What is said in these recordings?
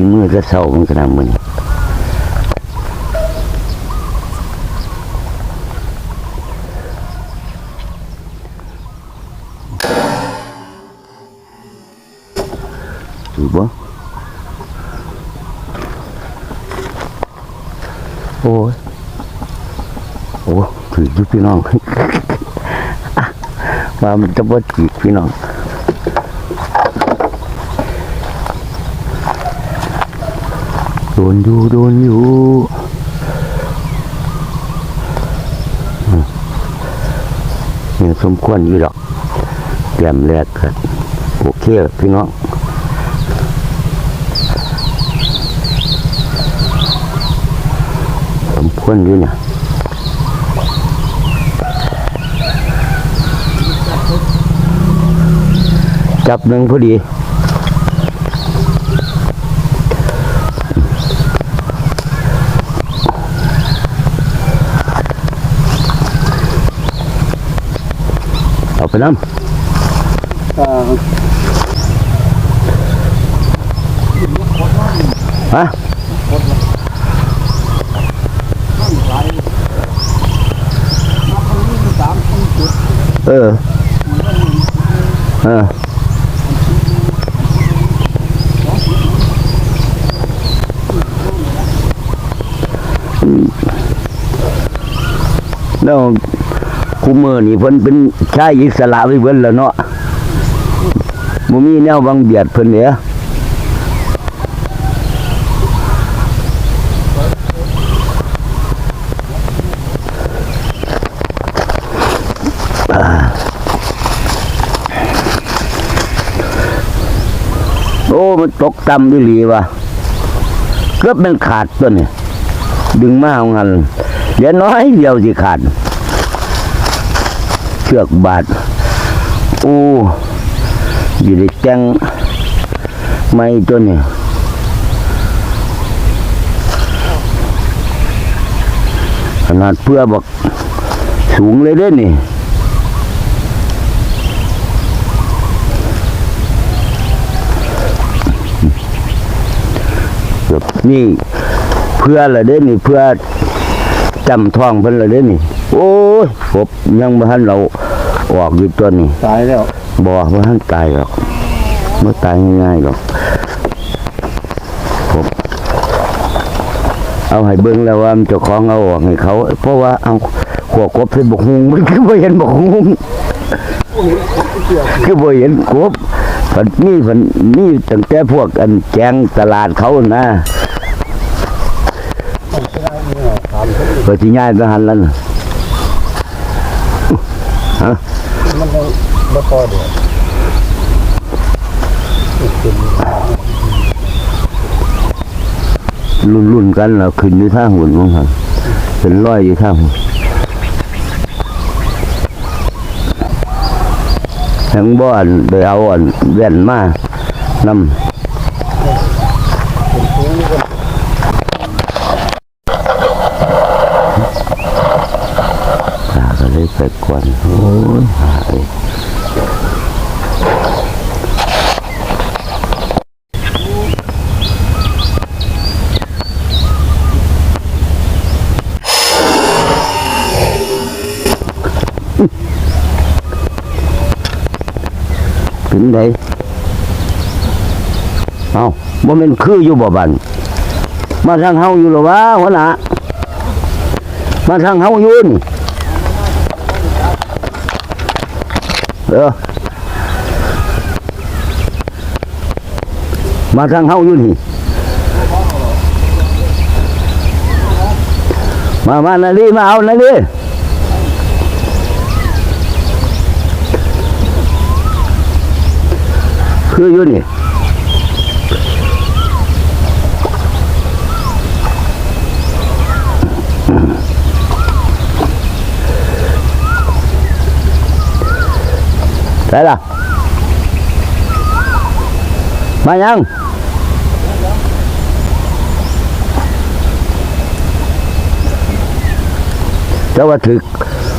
ขี้มือจะเศร้ามันขนาดมึงถือบ่โอ้ยโอ้ถืออยู่พี่น้องอะว่ามันจะบ่ถือพี่น้อง ดนอยู่โดนอยู่ยังสมควรอยู่หรอกเตรียมแรกครับโอเคพี่น้องสมควรอยู่เนี่ยจับหนึ่งพอดี ไปน้ำฮะเออเออแล้ว คุมือนี่เพิ่นเป็นชายอิสระไปเบิ่นแล้วเนาะบ่มีแนวบังเบียดเพิ่นเด้ออ่าโอ้มันตกต่ำอีหลีวะเกือบมันขาดตัวนี่ดึงมาเอางันเดี๋ยวน้อยเดียวสิขาด เชือกบาดอู้อยู่ในแจ้งไม่ตัวนี้ขนาดเพื่อบอกสูงเลยเด้อนี่แบบนี่เพื่อละเด้อนี่เพื่อจำท้องเพิ่นละเด้อนี่ โอ้ยผมยังบ่ทันเราออกอยู่ตัวนี้ตายแล้วบอกว่าท่านตายหรอกไม่ตายง่ายๆหรอกผมเอาให้เบิ้งแล้วว่ามันเจ้าของเอาออกให้เขา เพราะว่าเอาขวกบใส่บกฮุงมันคือบ่เห็นบกฮุงคือบ่เห็นกบผันนี่ผันนี่ตั้งแต่พวกอันแจงตลาดเขานะพอที่ง่ายก็หันแล้วน่ะ ฮะมันยังบ่พอเดี๋ยวรุ่นรุ่นกันแล้วขึ้นอยู่ท่าหุ่นมั้งครับเป็นร้อยอยู่ท่าหุ่นทั้งบ้านได้เอาอันแว่นมานำตาก็เลยไปกวนโอ้ยหาเอ้ยึงไดเอาบ่แม่นคืออยู่บ่บันมาทางเฮาอยู่หรอวะหัวหน้ามาทางเฮาอยู่นี่เออมาทางเฮาอยู่นี่มามานาลีมาเอานาลี คืออยู่นี่ได้ละมายัง แต่ว่าถึก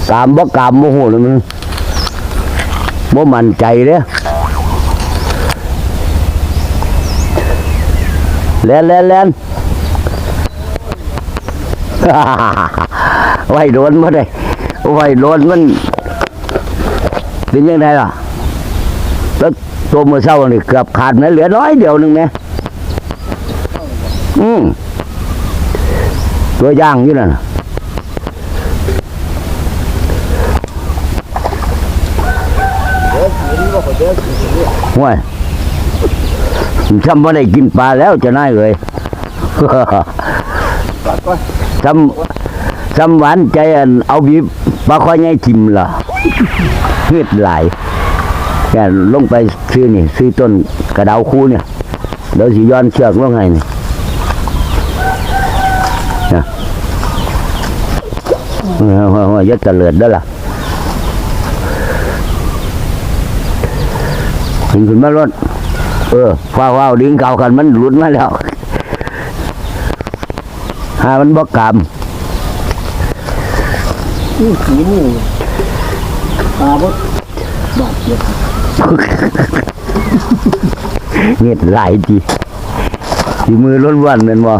กามบ่กามโมโหเลยมันบ่มั่นใจเด้ แลนแลนแลนไว้โดนมาได้ไว้โดนมันเป็นยังไงล่ะ แล้วตัวมือเศร้านี่เกือบขาดนะเหลือน้อยเดียวหนึ่งเนี่ยอืมตัวย่างอยู่นั่นน่ะเดี๋ย วกินว่าเขาเดี๋ยวกินเนี่ยห่วยฉันไม่ได้กินปลาแล้วจะน่ายเลยจำจำหวานใจอันเอาบีบปลาคอยใหญ่ทิมล่ะเฮ็ดหลายแค่ลงไปซื้อนี่ ซื้อต้นกระดาวคู่เนี่ยเดี๋ยวสิย้อนเชือกลงให้นี่นะว่าว่าอย่าเลิดเด้ล่ะขึ้นขึ้นมารถ เออฟ้าว้าวดิ้งเก่ากันมันหลุดมาแล้วหามันบ่กรรมนี่ขีนี่ปลาบดบาดเจ็บเงียดหลายทีทีมือล้นวันเป็นบ่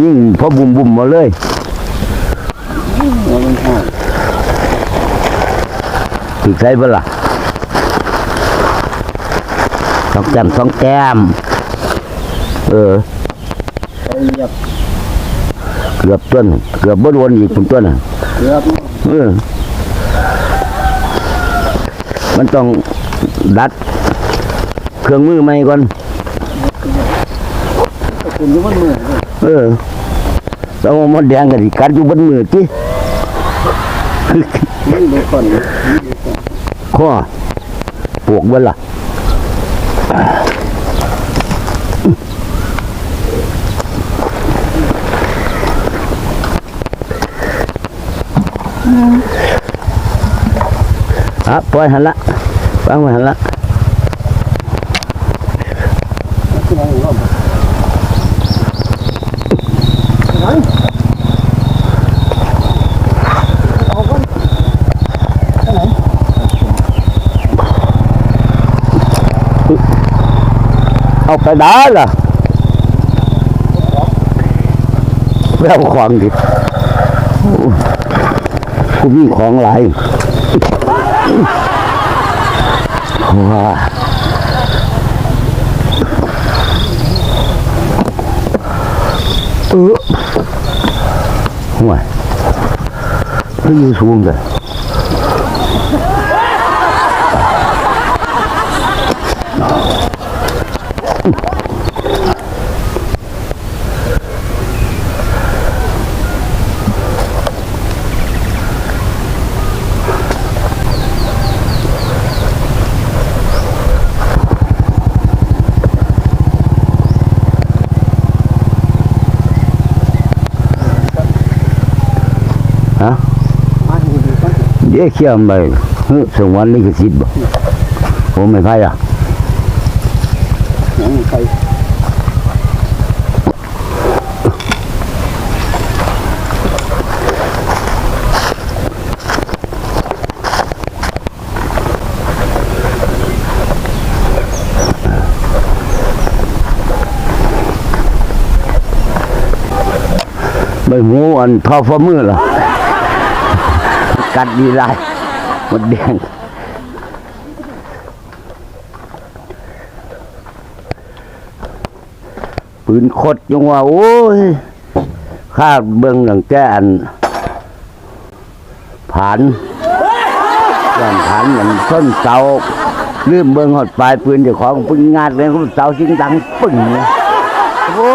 ยิ่งพอบุ่มบุ่มๆมาเลยหัวมันห่าถึกใส่เปล่า สองแต้มสองแต้ม เออไปเหยียบเกือบต้นเกือบบ่โดนอีกคุณต้นน่ะเกือบเออ มันต้องดัด เครื่องมือใหม่ก่อนคุณอยุ่มันมือเออแล้วมดแดงกันสิกัดอยู่บนมือจินี่ดูก่อนข้อปวกเบิ่ล่ะอะปล่อยหันละวางไว้หันละ ที่ไหนรอบไหนเอาก่อนที่ไหน เอาไปด่าล่ะไปเอาของดิกูมีของหลายว้าเออห่วยไม่อยู่สูงเลย ฮะ มาดูดู ก่อนเดี๋ยวเชื่อมไปเฮ้ยสวรรค์นี่คือสิทธิ์บ่ผมไม่พายอะหนังใครใบหูอันทอฟ้ามือล่ะ กัดดีไรหมดแดงปืนคดยังว่า โอ้ยข้าเบิ่งหลังแกอันผานย่านผานเหมือนต้นเสาลืมเบิ่งหอดปลายปืนเจ้าของปืนงาดเลยเขาเสาจริงดังปึ้งเลยโอ้